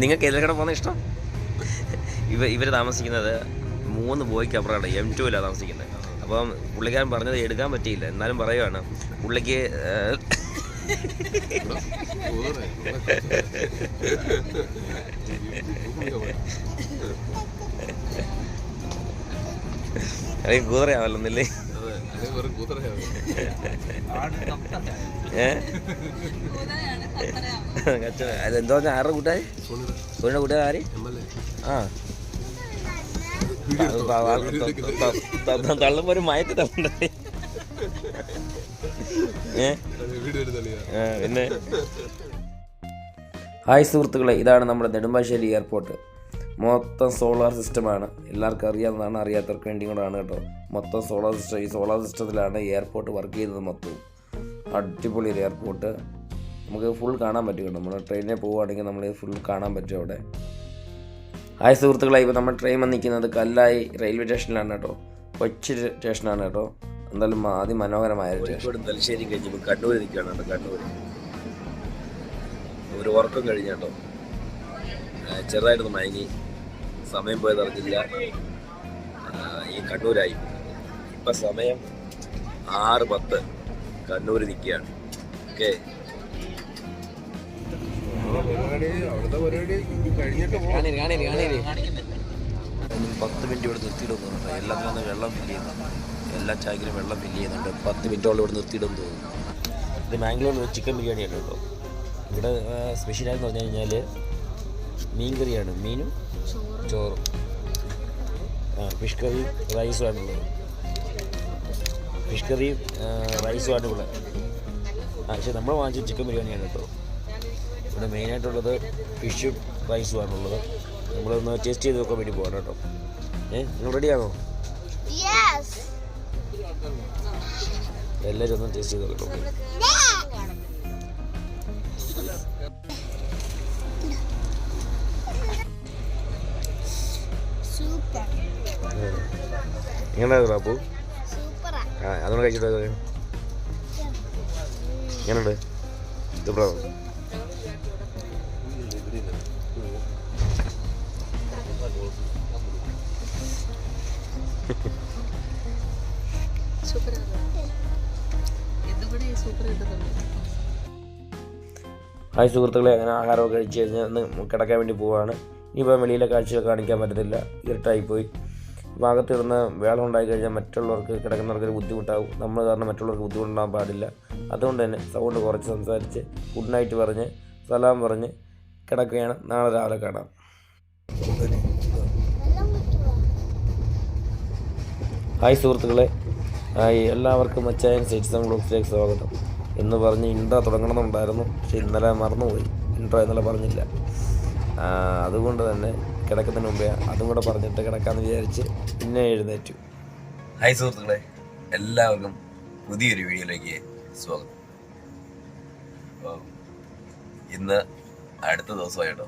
നിങ്ങൾക്ക് ഏതിലേക്കാണ് പോകുന്ന ഇഷ്ടം? ഇവ ഇവർ താമസിക്കുന്നത് മൂന്ന് ബോയ്ക്ക് അപ്പുറമാണ്. എം ടുവിലാണ് താമസിക്കുന്നത്. അപ്പം പുള്ളിക്കാരൻ പറഞ്ഞത് എടുക്കാൻ പറ്റിയില്ല. എന്നാലും പറയുവാണ്. പുള്ളിക്ക് അല്ലെങ്കിൽ കുതിരയാവല്ലെന്നില്ലേ ഏ അതെന്തോ പറഞ്ഞാൽ ആരുടെ കൂട്ടായി? സോണിയുടെ. കൂട്ടുകാർ ആര്? ആ. തള്ളുമ്പോ ഒരു മയത്തി തള്ളണ്ടേ ഏ? ആ, പിന്നെ? ഹായ് സുഹൃത്തുക്കളെ ഇതാണ് നമ്മുടെ നെടുമ്പാശ്ശേരി എയർപോർട്ട്. മൊത്തം സോളാർ സിസ്റ്റമാണ് എല്ലാവർക്കും അറിയാവുന്നതാണ് അറിയാത്തവർക്ക് വേണ്ടി കൂടാണ് കേട്ടോ. മൊത്തം സോളാർ സിസ്റ്റം ഈ സോളാർ സിസ്റ്റത്തിലാണ് എയർപോർട്ട് വർക്ക് ചെയ്യുന്നത് മൊത്തവും. അടിപൊളി ഒരു എയർപോർട്ട് നമുക്ക് ഫുൾ കാണാൻ പറ്റും കേട്ടോ. നമ്മൾ ട്രെയിനിൽ പോവുകയാണെങ്കിൽ നമ്മൾ ഫുൾ കാണാൻ പറ്റും അവിടെ. ആയ സുഹൃത്തുക്കളെ ഇപ്പോൾ നമ്മൾ ട്രെയിൻ വന്ന് നിൽക്കുന്നത് കല്ലായി റെയിൽവേ സ്റ്റേഷനിലാണ് കേട്ടോ. കൊച്ചി സ്റ്റേഷനാണ് കേട്ടോ. എന്തായാലും അതിമനോഹരമായ മനോഹരമായ തലശ്ശേരി കഴിഞ്ഞപ്പോൾ കണ്ണൂർ നിൽക്കുകയാണ് കേട്ടോ കണ്ണൂർ ഒരു ഉറക്കം കഴിഞ്ഞ കേട്ടോ. ആ, ചെറുതായിട്ടൊന്ന് മയങ്ങി. സമയം പോയതറിഞ്ഞില്ല ഈ കണ്ണൂരായി. ഇപ്പം സമയം ആറ് പത്ത്. കണ്ണൂർ നിൽക്കുകയാണ് ഓക്കെ. പത്ത് മിനിറ്റ് ഇവിടെ നിർത്തിയിടുന്നുണ്ട് എല്ലാത്തിനും വെള്ളം ഫില്ല് ചെയ്യുന്നുണ്ട് എല്ലാ ചാക്കിലും വെള്ളം ഫില്ല് ചെയ്യുന്നുണ്ട്. പത്ത് മിനിറ്റോളം ഇവിടെ നിർത്തിയിടും തോന്നുന്നു. ഇത് മാംഗ്ലൂർ ചിക്കൻ ബിരിയാണിയാണ് കേട്ടോ. ഇവിടെ സ്പെഷ്യലായെന്ന് പറഞ്ഞു കഴിഞ്ഞാൽ മീൻ കറിയാണ് മീനും ചോറും. ആ ഫിഷ് കറിയും റൈസുമാണുള്ളത് ഫിഷ് കറിയും റൈസുമാണ് ഇവിടെ ആ പക്ഷേ നമ്മൾ വാങ്ങിച്ച ചിക്കൻ ബിരിയാണിയാണ് കേട്ടോ. ഇവിടെ മെയിനായിട്ടുള്ളത് ഫിഷും റൈസുമാണുള്ളത് നമ്മളൊന്ന് ടേസ്റ്റ് ചെയ്ത് നോക്കാൻ വേണ്ടി പോകണം കേട്ടോ. ഏ നിങ്ങൾ റെഡിയാണോ. എല്ലാവരും ഒന്ന് ടേസ്റ്റ് ചെയ്ത് നോക്കട്ടോ എങ്ങനെയാണ് റാപ്പു അതൊന്ന് കഴിച്ചിട്ട് എങ്ങനെയുണ്ട്? കിട്ടുന്നുണ്ട് ഹായ് സുഹൃത്തുക്കളെ അങ്ങനെ ആഹാരമൊക്കെ കഴിച്ച് കഴിഞ്ഞ് ഒന്ന് കിടക്കാൻ വേണ്ടി പോവാണ്. ഇനിയിപ്പോൾ വെളിയിലെ കാഴ്ചകൾ കാണിക്കാൻ പറ്റത്തില്ല. ഇരുട്ടായിപ്പോയി ഭാഗത്ത് വേള വേളം ഉണ്ടായി കഴിഞ്ഞാൽ മറ്റുള്ളവർക്ക് കിടക്കുന്നവർക്ക് ഒരു ബുദ്ധിമുട്ടാവും. നമ്മൾ കാരണം മറ്റുള്ളവർക്ക് ബുദ്ധിമുട്ടുണ്ടാകാൻ പാടില്ല. അതുകൊണ്ട് തന്നെ സൗണ്ട് കുറച്ച് സംസാരിച്ച് ഗുഡ് നൈറ്റ് പറഞ്ഞ് സലാം പറഞ്ഞ് കിടക്കുകയാണ്. നാളെ രാവിലെ കാണാം. ഹായ് സുഹൃത്തുക്കളെ. ഹായ്. എല്ലാവർക്കും മച്ചായൻ സിറ്റിസൺ ബ്ലോഗ്സിലേക്ക് സ്വാഗതം. എന്ന് പറഞ്ഞ് ഇൻട്രോ തുടങ്ങണമെന്നുണ്ടായിരുന്നു. പക്ഷേ ഇന്നലെ മറന്നുപോയി. ഇൻട്രോ ഇന്നലെ പറഞ്ഞില്ല. അതുകൊണ്ട് തന്നെ കിടക്കുന്നതിന് മുമ്പേ അതും കൂടെ പറഞ്ഞിട്ട് കിടക്കാമെന്ന് വിചാരിച്ച് പിന്നെ എഴുന്നേറ്റു. ഹായ് സുഹൃത്തുക്കളെ എല്ലാവർക്കും പുതിയൊരു വീഡിയോയിലേക്ക് സ്വാഗതം. ഇന്ന് അടുത്ത ദിവസമായിട്ടോ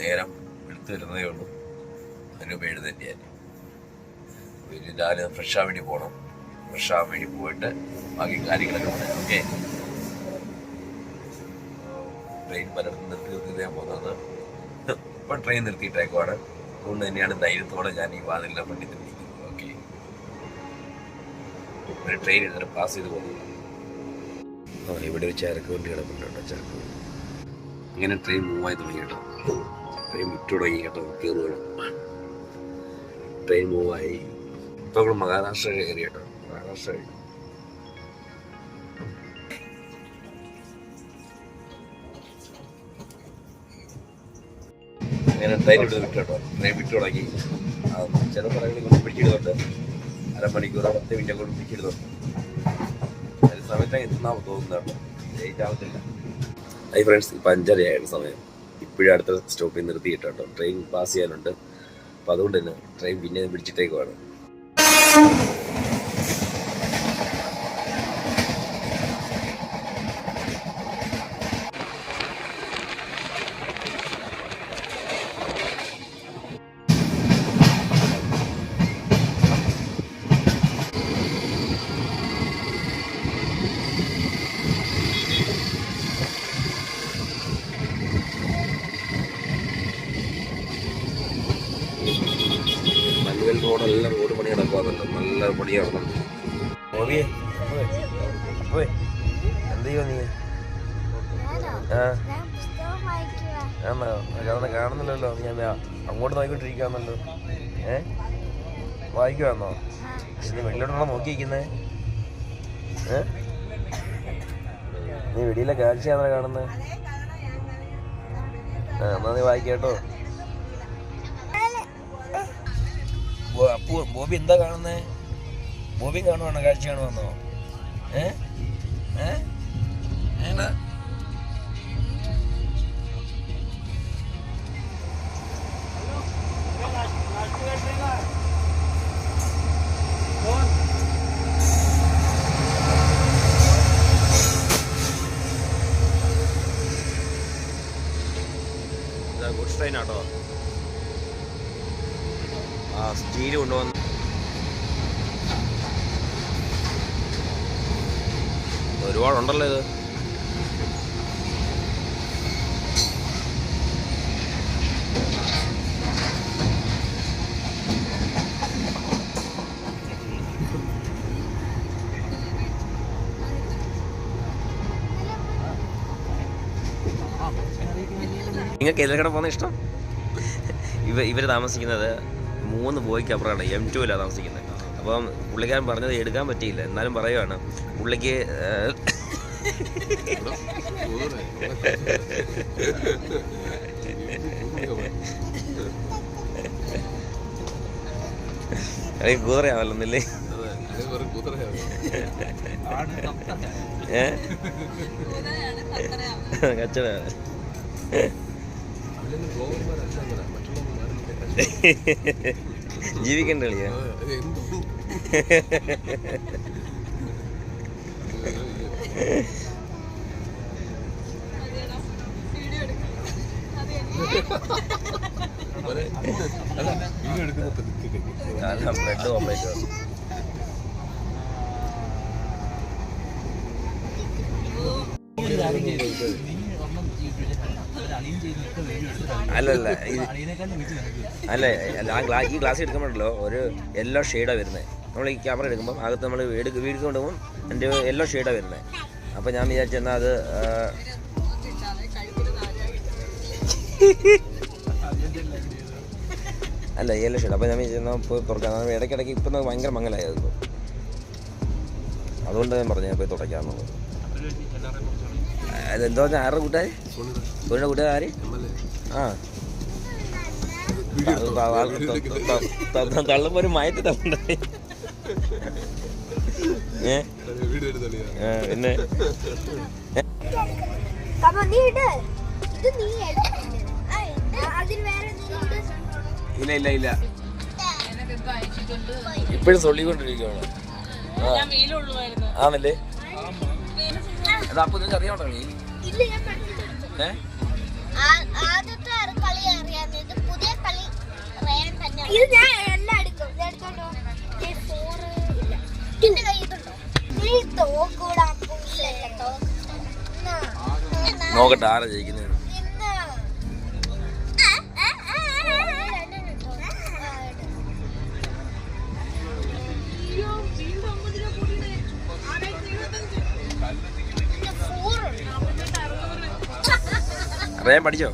നേരം എടുത്തു വരുന്നതേ ഉള്ളൂ. അതിനുമ്പ് എഴുന്നേറ്റ് ഞാൻ പിന്നെ രാവിലെ ഫ്രഷ് ആവാൻ വേണ്ടി പോകണം ഫ്രഷ് ആവാൻ വേണ്ടി പോയിട്ട് ബാക്കി കാര്യങ്ങളൊക്കെ പറയാം ഓക്കെ ട്രെയിൻ പലയിടത്തും നിർത്തി നിർത്തി ഞാൻ പോകുന്നത് ഇപ്പം ട്രെയിൻ നിർത്തിയിട്ടേക്കുവാണ്. അതുകൊണ്ട് തന്നെയാണ് ധൈര്യത്തോടെ ഞാൻ ഈ വാതിലിനെ വണ്ടി തിരിക്കുന്നത് ഓക്കെ ഒരു ട്രെയിൻ ഇന്നലെ പാസ് ചെയ്ത് പോകുന്നു ആ ഇവിടെ ഒരു ചരക്ക് വണ്ടി കിടപ്പുണ്ട് ചരക്ക്. ഇങ്ങനെ ട്രെയിൻ മൂവായി തുടങ്ങി കേട്ടോ. ട്രെയിൻ വിട്ടു തുടങ്ങി കേട്ടോ കയറുകയാണ് ട്രെയിൻ മൂവായി ഇപ്പോൾ മഹാരാഷ്ട്ര കയറി കേട്ടോ. മഹാരാഷ്ട്ര കഴിഞ്ഞു. ട്രെയിൻ ഇവിടെ വിട്ടു ട്രെയിൻ വിട്ടു തുടങ്ങി. ചില സ്ഥലങ്ങളിൽ കൊണ്ട് പിടിച്ചിടുന്നുണ്ട്. അരമണിക്കൂറോ പത്ത് മിനിറ്റ് കൊണ്ട് പിടിച്ചിടുന്നുണ്ട് ചില സമയത്താണ് എത്തുന്നാ തോന്നുന്നത് കേട്ടോ. ലേറ്റ് ആവത്തില്ല. ഐ ഫ്രണ്ട്സ് ഇപ്പം അഞ്ചരയായിരുന്നു സമയം. ഇപ്പോഴും അടുത്ത സ്റ്റോപ്പിൽ നിർത്തിയിട്ട് കേട്ടോ ട്രെയിൻ പാസ് ചെയ്യാനുണ്ട്. അപ്പോൾ അതുകൊണ്ട് തന്നെ ട്രെയിൻ പിന്നെ പിടിച്ചിട്ടേക്കുവാണ്. റോഡെല്ലാം റോഡ് പണി നടക്കുന്നുണ്ട് നല്ല പണി നടക്കുന്നുണ്ട് ഓവിയെ ഓവേ എന്ത് ചെയ്യുമോ നീ? ആണോ? അതൊന്നും കാണുന്നില്ലല്ലോ. ഞാൻ അങ്ങോട്ട് നോക്കിക്കൊണ്ടിരിക്കാന്നല്ലോ ഏ? വായിക്കുവാന്നോ? നീ വെളിയിലോട്ടാണോ നോക്കിയിരിക്കുന്നേ? ഏ? നീ വെളിയിലെ കാഴ്ചയാണോ കാണുന്നത് ആ എന്നാ നീ വായിക്കേട്ടോ അപ്പു ബോബി എന്താ കാണുന്നേ? ബോബി കാണുവാണോ? കാഴ്ച കാണുവാന്നോ? ഏ? ഏ? ഒരുപാടുണ്ടല്ലോ ഇത്? നിങ്ങൾക്ക് ഏതിലൂടെ പോകുന്ന ഇഷ്ടം? ഇവ ഇവർ താമസിക്കുന്നത് മൂന്ന് ബോയ്ക്ക് അപ്പുറമാണ്. എം ടുവിലാണ് താമസിക്കുന്നത്. അപ്പം പുള്ളിക്കാരൻ പറഞ്ഞത് എടുക്കാൻ പറ്റിയില്ല. എന്നാലും പറയുവാണ്. പുള്ളിക്ക് അല്ലെങ്കിൽ ഏ? കച്ചവടമാണ് ജീവിക്കണ്ട കളിയാ. ബ്രെഡ് അല്ലല്ല അല്ല ഈ ഗ്ലാസ് എടുക്കുമ്പോഴല്ലോ ഒരു യെല്ലോ ഷെയ്ഡാണ് വരുന്നത് നമ്മൾ ഈ ക്യാമറ എടുക്കുമ്പോൾ അകത്ത് നമ്മൾ എടുക്ക വീഡിയോ പോകും എന്റെ യെല്ലോ ഷെയ്ഡാണ് വരുന്നത് അപ്പോൾ ഞാൻ വിചാരിച്ചു എന്നാൽ അത് അല്ല അല്ല യെല്ലോ ഷെയ്ഡ് അപ്പോൾ ഞാൻ വിചാരിച്ചാൽ പോയി തുറക്കാം ഇടയ്ക്കിടയ്ക്ക് ഇപ്പം ഭയങ്കര മംഗലായിരുന്നു അതുകൊണ്ട് ഞാൻ പറഞ്ഞു ഞാൻ പോയി തുടയ്ക്കാമെന്നുള്ളത് അതെന്തോ ആരുടെ കൂട്ടുകാർ സോണിയുടെ കൂട്ടുകാർ ആര് ആ തള്ളുമ്പോ ഒരു മയത്ത് തള്ളുണ്ടായി ഇട്. ഇല്ല ഇല്ല ഇല്ല. ഇപ്പോഴും ചൊല്ലിക്കൊണ്ടിരിക്കുകയാണ് ആണല്ലേ? അത് അപ്പൊ നിങ്ങൾക്ക് അറിയാമോ ഇല്ല ഞാൻ പഠിച്ചിട്ടുണ്ട് ഏ? ആ- ആദ്യത്തെ കളി അറിയാം പുതിയ കളി ഇത് ഞാൻ എല്ലാം എടുക്കും. എടുത്തോണ്ടോ ഫോറ് ഇല്ല. നോക്കട്ടെ ആരാ ജയിക്കുന്നത്. അറിയാൻ പഠിച്ചോ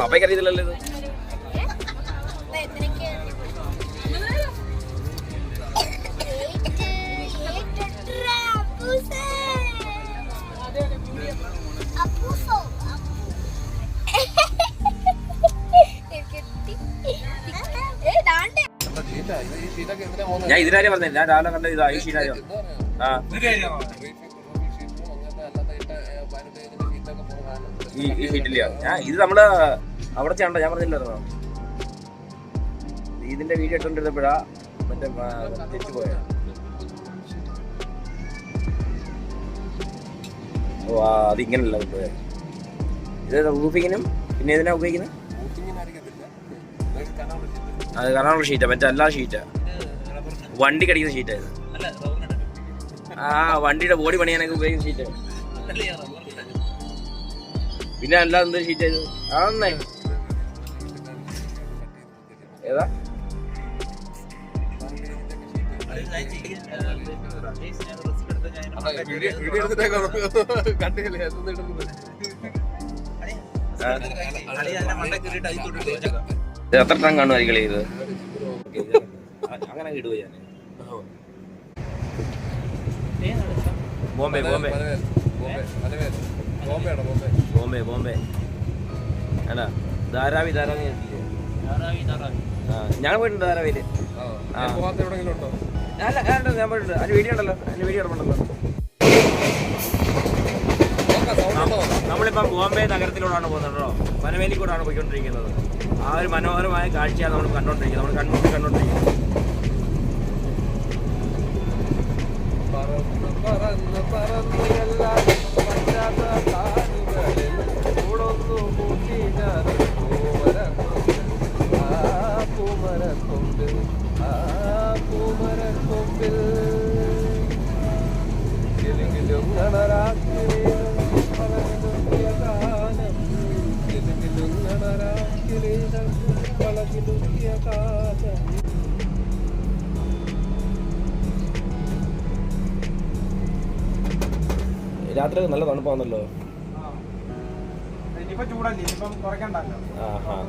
പപ്പയ്ക്ക് അറിയത്തില്ലല്ലോ ഇത് ഞാൻ ഇതിനാരെ പറഞ്ഞില്ല ഞാൻ രാവിലെ കണ്ട ഇത് ഈ ഷീനാരോ ആ. ഈ ഈ ഷീറ്റില്ല ഞാൻ ഇത് നമ്മൾ അവിടെ ചെയ്യണ്ട ഞാൻ പറഞ്ഞില്ലായിരുന്നോ? ഇതിന്റെ വീഡിയോ ഇട്ടോണ്ടിരുന്നപ്പോഴാ മറ്റേ തിരിച്ചു തെറ്റ് പോയ. ഓ ആ, അതിങ്ങനല്ല കൊണ്ടുപോയത് ഇത് റൂഫിങ്ങിനും പിന്നെ ഇതിനാ ഉപയോഗിക്കുന്നത്? അത് കറാനുള്ള ഷീറ്റാ മറ്റേ എല്ലാ ഷീറ്റാ. വണ്ടി കടിക്കുന്ന ഷീറ്റാ ഇത്. ആ വണ്ടിയുടെ ബോഡി പണിയാനൊക്കെ ഉപയോഗിക്കുന്ന ഷീറ്റ് പിന്നെ അല്ലാതെ എന്ത് ഷീറ്റ് ഇത്? ആന്നേ ഏതാ? കണ്ടില്ലേ? അതൊന്നും ഇടുന്നത് ഇത് എത്ര ടൺ കാണുമായിരിക്കും ഇത് അങ്ങനെ ഇടുക ഞാൻ? ബോംബെ ബോംബെ. ബോംബെ ബോംബെ. അല്ല ധാരാവി ധാരാവി? ഞാൻ പോയിട്ടുണ്ട് ധാരാവിയിൽ. അല്ല ഞാൻ പോയിട്ടുണ്ട്. അതിന് വീഡിയോ ഉണ്ടല്ലോ അതിന് വീഡിയോ ഇടമുണ്ടല്ലോ നമ്മളിപ്പം ബോംബെ നഗരത്തിലൂടെയാണ് പോകുന്നത് കേട്ടോ. വനവേലിക്കൂടാണ് പോയിക്കൊണ്ടിരിക്കുന്നത്. ആ ഒരു മനോഹരമായ കാഴ്ചയാണ് നമ്മൾ കണ്ടോണ്ടിരിക്കുന്നത്. നമ്മൾ കണ്ണൂർ കണ്ടോണ്ടിരിക്കുന്നത്. പറന്ന് പറന്ന് ആ ആ പൂമരക്കൊമ്പിൽ ഗണരാക്കിലും പലകിലുക്കിയ കാലം രാത്രി നല്ല തണുപ്പാണല്ലോ. ഇനിയിപ്പോ ചൂടല്ലേ? ഇനിയിപ്പം കുറയ്ക്കണ്ടല്ലോ.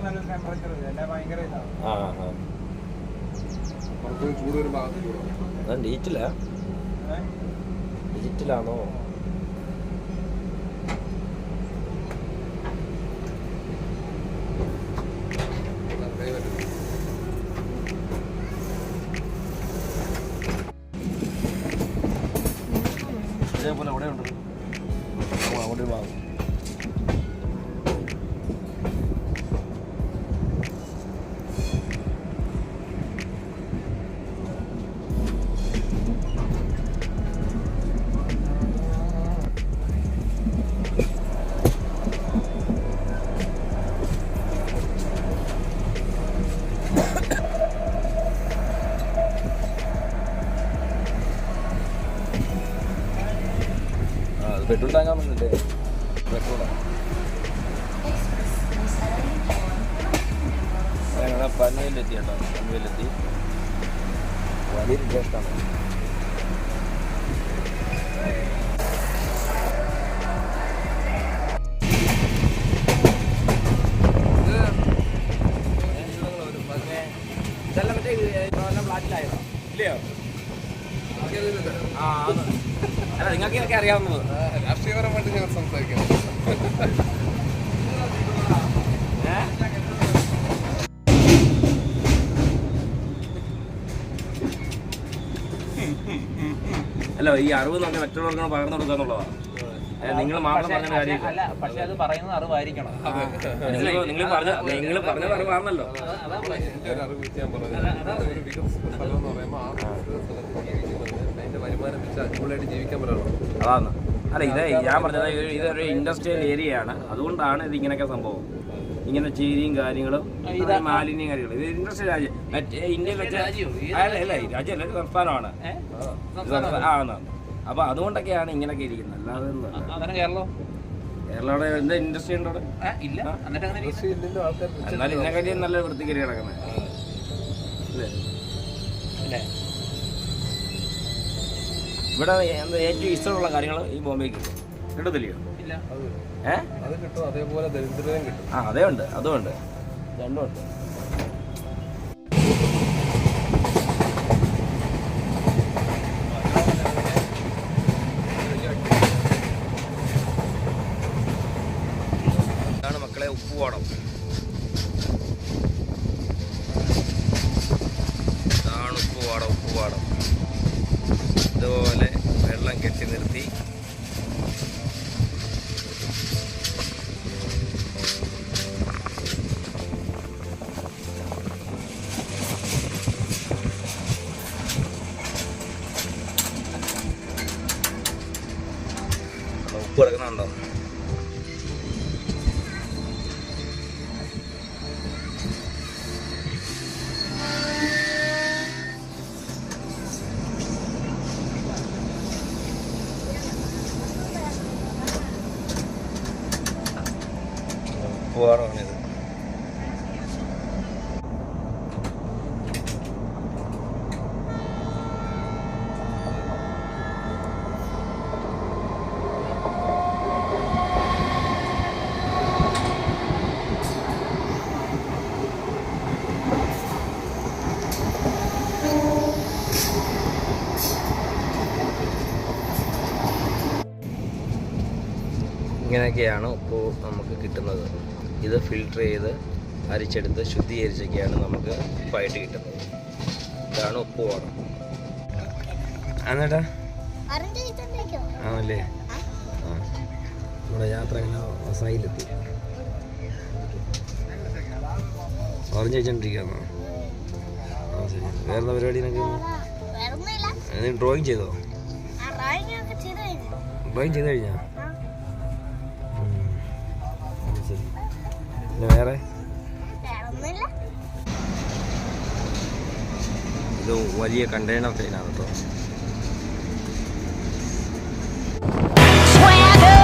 നല്ല ടെമ്പറേച്ചർ അല്ലെ? ഭയങ്കര ഇതാണ് ആ ആ ചൂട് വരുമ്പോൾ അകത്ത് ചൂടാണ് അത് ഡിജിറ്റലാ? ഡിജിറ്റലാണോ പെട്രോൾ ടാങ്കാൻ വന്നില്ലേ? പെട്രോളാണ് ഞങ്ങളെ പൻവേലിലെത്തി കേട്ടോ പൻവേലിലെത്തി വലിയൊരു ടേസ്റ്റാണ് ഇല്ലയോ? ആ. അല്ല നിങ്ങൾക്ക് ഇതൊക്കെ അറിയാവുന്നത്. അല്ല ഈ അറിവ് നമുക്ക് മറ്റുള്ളവർക്ക് പകർന്നു കൊടുക്കുക എന്നുള്ളതാണ് നിങ്ങൾ മാത്രം പറഞ്ഞ കാര്യം അല്ല പക്ഷെ അത് പറയുന്നത് അറിവായിരിക്കണം. നിങ്ങൾ നിങ്ങൾ പറഞ്ഞ നിങ്ങൾ പറഞ്ഞത്. അറിവാണല്ലോ അതാണ്. അല്ല ഇത് ഞാൻ പറഞ്ഞത് ഇത് ഇതൊരു ഇൻഡസ്ട്രിയൽ ഏരിയയാണ് അതുകൊണ്ടാണ് ഇത് ഇങ്ങനെയൊക്കെ സംഭവം. ഇങ്ങനെ ചീരിയും കാര്യങ്ങളും മാലിന്യം കാര്യങ്ങളും. ഇത് ഇൻട്രസ്റ്റ് രാജ്യം. മറ്റേ ഇന്ത്യയിൽ വെച്ച അല്ല രാജ്യമല്ല ഒരു സംസ്ഥാനമാണ്. സംസ്ഥാനം- ആണ് അപ്പൊ അതുകൊണ്ടൊക്കെയാണ് ഇങ്ങനെയൊക്കെ ഇരിക്കുന്നത്. അല്ലാതെ കേരളം? കേരളയുടെ എന്താ ഇൻഡസ്ട്രി ഉണ്ടോ എന്നാലും ആൾക്കാർ എന്നാൽ നല്ല വൃത്തിക്കരി കിടക്കുന്നത്. ഇവിടെ എന്താ ഏറ്റവും ഇഷ്ടമുള്ള കാര്യങ്ങൾ ഈ ബോംബെക്ക്? കിട്ടത്തില്ലയോ കിട്ടും അതേപോലെ ആ അതേ ഉണ്ട് അതും ഉണ്ട് രണ്ടും ഉണ്ട് കിടക്കുന്നുണ്ടോ? ഉപ്പൊക്കെയാണ് ഇപ്പോൾ നമുക്ക് കിട്ടുന്നത്. ഇത് ഫിൽട്ടർ ചെയ്ത് അരിച്ചെടുത്ത് ശുദ്ധീകരിച്ചൊക്കെയാണ് നമുക്ക് ഉപ്പായിട്ട് കിട്ടുന്നത്. ഇതാണ് ഉപ്പ് വേണം എന്നിട്ടാ ആണല്ലേ? നമ്മുടെ യാത്ര അങ്ങനെ അവസായിലെത്തി ഓറഞ്ച് കഴിച്ചോണ്ടിരിക്കുകയാണോ ശരി. വേറെ പരിപാടി ഡ്രോയിങ് ചെയ്തോ? ഡ്രോയിങ് ചെയ്ത് കഴിഞ്ഞു. വേറെ? വേറൊന്നുമില്ല. ഇത് വലിയ കണ്ടെയ്നർ ട്രെയിനാണ് കേട്ടോ Swagger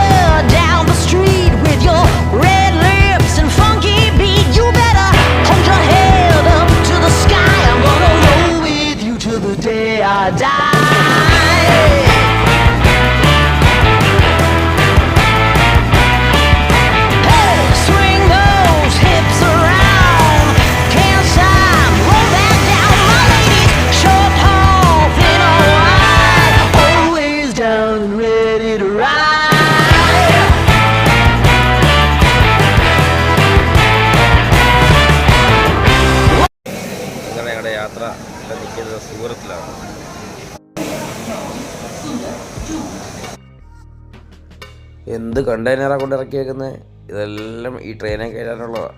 കണ്ടെയ്നറാണ് കൊണ്ട് ഇറക്കി വെക്കുന്നത് ഇതെല്ലാം ഈ ട്രെയിനെ കയറാനുള്ള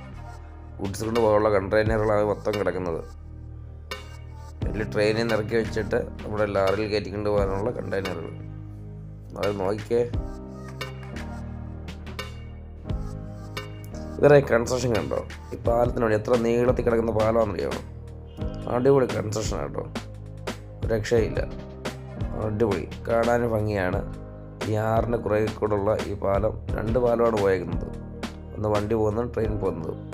ഗുഡ്സ് കൊണ്ട് പോകാനുള്ള കണ്ടെയ്നറുകളാണ് മൊത്തം കിടക്കുന്നത്. വലിയ ട്രെയിനിൽ നിന്ന് ഇറക്കി വെച്ചിട്ട് നമ്മുടെ ലാറിൽ കയറ്റിക്കൊണ്ട് പോകാനുള്ള കണ്ടെയ്നറുകൾ അത് നോക്കിക്കേ. ഇവരെ കൺസ്ട്രക്ഷൻ കണ്ടോ? ഈ പാലത്തിന് വേണ്ടി എത്ര നീളത്തിൽ കിടക്കുന്ന പാലമാണെന്നറിയാമോ അടിപൊളി കൺസ്ട്രക്ഷൻ കേട്ടോ. രക്ഷയില്ല. അടിപൊളി. കാണാനും ഭംഗിയാണ്. ഈ ആറിന് കുറേ കൂടെയുള്ള ഈ പാലം രണ്ട് പാലമാണ് പോയേക്കുന്നത്. ഒന്ന് വണ്ടി പോകുന്നതും ട്രെയിൻ പോകുന്നതും.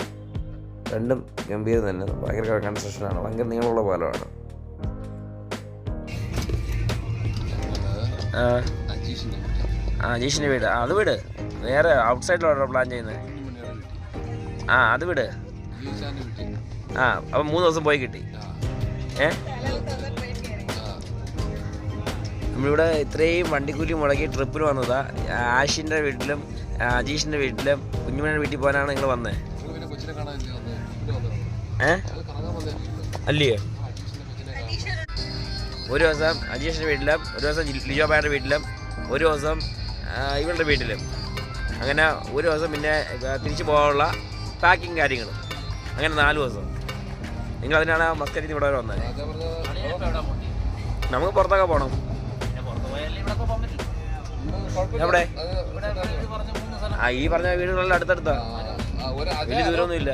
രണ്ടും ഗംഭീരം തന്നെ. ഭയങ്കര കൺസ്ട്രക്ഷനാണ് ഭയങ്കര നീളമുള്ള പാലമാണ്. ആ. അജീഷിന്റെ വീട്. അത് വീട്. വേറെ ഔട്ട് സൈഡിലാണ് പ്ലാൻ ചെയ്യുന്നത്. ആ അത് വീട്. ആ അപ്പം മൂന്ന് ദിവസം പോയി കിട്ടി. ഏ? നമ്മളിവിടെ ഇത്രയും വണ്ടിക്കൂലി മുടക്കി ട്രിപ്പിന് വന്നതാണ് ആഷിന്റെ വീട്ടിലും അജീഷിന്റെ വീട്ടിലും കുഞ്ഞുമണിയുടെ വീട്ടിൽ പോകാനാണ് നിങ്ങൾ വന്നത് ഏ? അല്ലയോ ഒരു ദിവസം അജീഷിന്റെ വീട്ടിലും ഒരു ദിവസം ലിജോബായുടെ വീട്ടിലും ഒരു ദിവസം ഇവളുടെ വീട്ടിലും. അങ്ങനെ ഒരു ദിവസം പിന്നെ തിരിച്ചു പോകാനുള്ള പാക്കിങ് കാര്യങ്ങളും. അങ്ങനെ നാല് ദിവസം. നിങ്ങൾ അതിനാണ് മസ്കരിന്ന് ഇവിടെ വന്നത് നമുക്ക് പുറത്തൊക്കെ പോകണം എവിടെ? ആ ഈ പറഞ്ഞ വീടുകളിൽ അടുത്തടുത്താ. വലിയ ദൂരമൊന്നുമില്ല.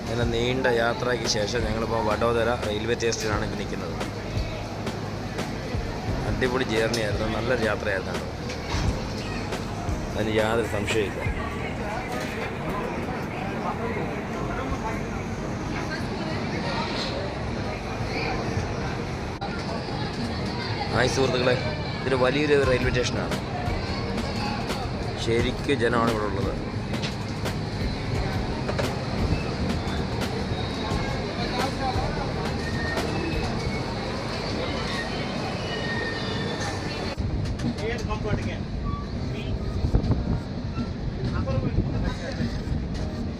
അങ്ങനെ നീണ്ട യാത്രയ്ക്ക് ശേഷം ഞങ്ങളിപ്പോൾ വഡോദര റെയിൽവേ സ്റ്റേഷനിലാണ് ഇപ്പോൾ നിൽക്കുന്നത്. അടിപൊളി ജേർണി ആയിരുന്നു. നല്ലൊരു യാത്രയായിരുന്നു അതിന് യാതൊരു സംശയമില്ല ഹായ് സുഹൃത്തുക്കളെ ഇതൊരു വലിയൊരു റെയിൽവേ സ്റ്റേഷനാണ്. ശരിക്കും ജനമാണ് ഇവിടെ ഉള്ളത്.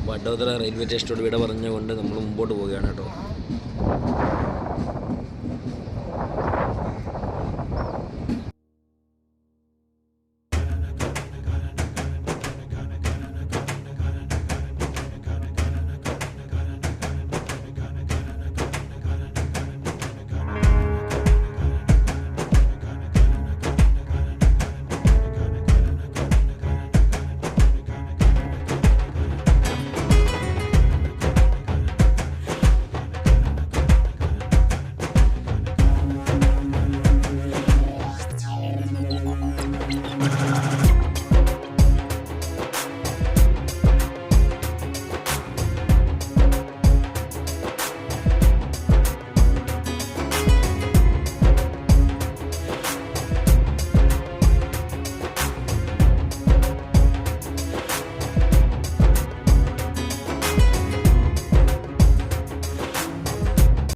വഡോദര റെയിൽവേ സ്റ്റേഷനോട് വിട പറഞ്ഞുകൊണ്ട് നമ്മൾ മുമ്പോട്ട് പോവുകയാണ് കേട്ടോ.